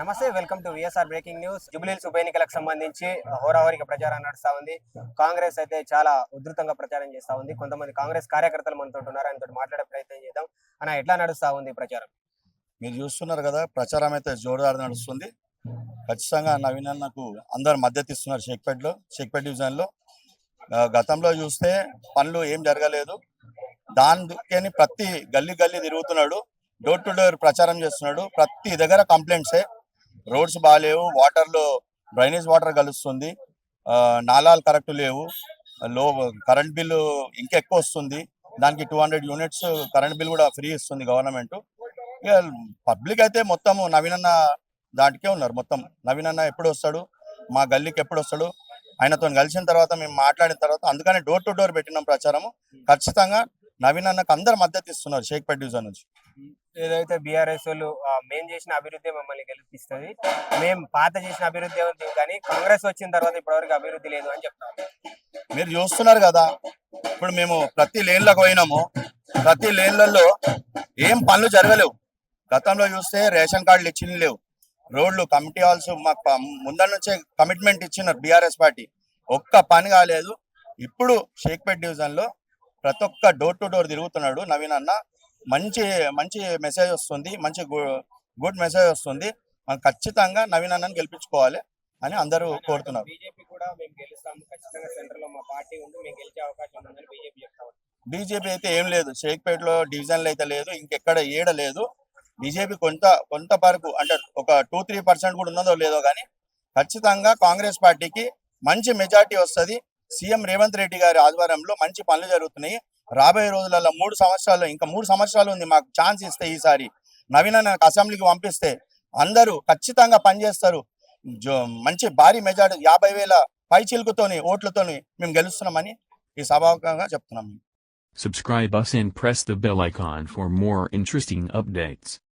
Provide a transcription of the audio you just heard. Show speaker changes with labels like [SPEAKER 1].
[SPEAKER 1] నమస్తే welcome to VSR breaking news Jubilee Hills ఉప ఎన్నికలకు సంబంధించి హోరాహోరిక ప్రచారం నడుస్తా ఉంది. కాంగ్రెస్ అయితే చాలా ఉధృతంగా ప్రచారం చేస్తా ఉంది. కొంతమంది కాంగ్రెస్ కార్యకర్తలు మనతో ఉన్నారు. ఆయనతో మాట్లాడే ప్రయత్నం చేద్దాం. అన్న ఎట్లా నడుస్తా ఉంది ప్రచారం?
[SPEAKER 2] మీరు చూస్తున్నారు కదా ప్రచారం అయితే జోరుదారు నడుస్తుంది. ఖచ్చితంగా నవీన్ అన్నకు అందరు మద్దతు ఇస్తున్నారు షేక్పేటలో షేక్పేట డివిజన్లో. లో గతంలో చూస్తే పనులు ఏం జరగలేదు. దానికని ప్రతి గల్లీ గల్లీ తిరుగుతున్నాడు. డోర్ టు డోర్ ప్రచారం చేస్తున్నాడు. ప్రతి దగ్గర కంప్లైంట్సే రోడ్స్ బాగాలేవు వాటర్లో డ్రైనేజ్ వాటర్ కలుస్తుంది. ఆ, నాలాలు కరెక్ట్ లేవు. లో కరెంట్ బిల్లు ఇంకెక్కువ వస్తుంది. దానికి two hundred units current bill కూడా ఫ్రీ ఇస్తుంది గవర్నమెంట్. ఇక పబ్లిక్ అయితే మొత్తం నవీనన్న దాటికే ఉన్నారు. మొత్తం నవీనన్న ఎప్పుడు వస్తాడు మా గల్లీకి ఎప్పుడు వస్తాడు ఆయనతో కలిసిన తర్వాత మేము మాట్లాడిన తర్వాత అందుకని డోర్ టు డోర్ పెట్టినాం ప్రచారము. ఖచ్చితంగా నవీనన్నకు అందరు మద్దతు ఇస్తున్నారు షేక్పేట్ డివిజన్ నుంచి.
[SPEAKER 1] ఏదైతే బీఆర్ఎస్ వాళ్ళు మేము చేసిన అభివృద్ధి మమ్మల్ని గెలిపిస్తుంది. మేము పాత చేసిన అభివృద్ధి ఉంది కానీ కాంగ్రెస్ వచ్చిన తర్వాత ఇప్పటివరకు అభివృద్ధి లేదు అని చెప్తాం.
[SPEAKER 2] మీరు చూస్తున్నారు కదా ఇప్పుడు మేము ప్రతి లేన్లకు పోయినాము. ప్రతి లేన్లలో ఏం పనులు జరగలేవు. గతంలో చూస్తే రేషన్ కార్డులు ఇచ్చిన లేవు. రోడ్లు కమిటీ హాల్స్ మాకు ముందర నుంచే కమిట్మెంట్ ఇచ్చినారు బీఆర్ఎస్ పార్టీ. ఒక్క పని కాలేదు. ఇప్పుడు షేక్పేట్ డివిజన్లో ప్రతి ఒక్క డోర్ టు డోర్ తిరుగుతున్నాడు నవీన్ అన్న. మంచి మంచి మెసేజ్ వస్తుంది మంచి గుడ్ మెసేజ్ వస్తుంది. మనం ఖచ్చితంగా నవీన్ అన్నని గెలిపించుకోవాలి అని అందరూ కోరుతున్నారు.
[SPEAKER 1] బీజేపీ కూడా మేము గెలుస్తాం ఖచ్చితంగా సెంటర్లో మా పార్టీ ఉంది మేము గెలిచే అవకాశం ఉందని బీజేపీ చెప్తా ఉంది.
[SPEAKER 2] బీజేపీ అయితే ఏం లేదు. షేక్పేటలో డివిజన్లు అయితే లేదు ఇంకెక్కడ ఏడ లేదు. బీజేపీ కొంత కొంత వరకు అంటే ఒక టూ త్రీ పర్సెంట్ కూడా ఉన్నదో లేదో కానీ ఖచ్చితంగా కాంగ్రెస్ పార్టీకి మంచి మెజార్టీ వస్తది. సీఎం రేవంత్ రెడ్డి గారి ఆధ్వర్యంలో మంచి పనులు జరుగుతున్నాయి. రాబోయే రోజులలో మూడు సంవత్సరాలు ఇంకా మూడు సంవత్సరాలు ఉంది మాకు ఛాన్స్ ఇస్తే ఈసారి. నవీన నాకు అసెంబ్లీకి పంపిస్తే అందరూ ఖచ్చితంగా పనిచేస్తారు. జో- మంచి భారీ మెజార్టీ యాభై వేల పై చిలుకుతోని ఓట్లతోని మేము గెలుస్తున్నామని ఈ సభాముఖంగా చెప్తున్నాం.
[SPEAKER 3] Subscribe us and press the bell icon for more interesting updates.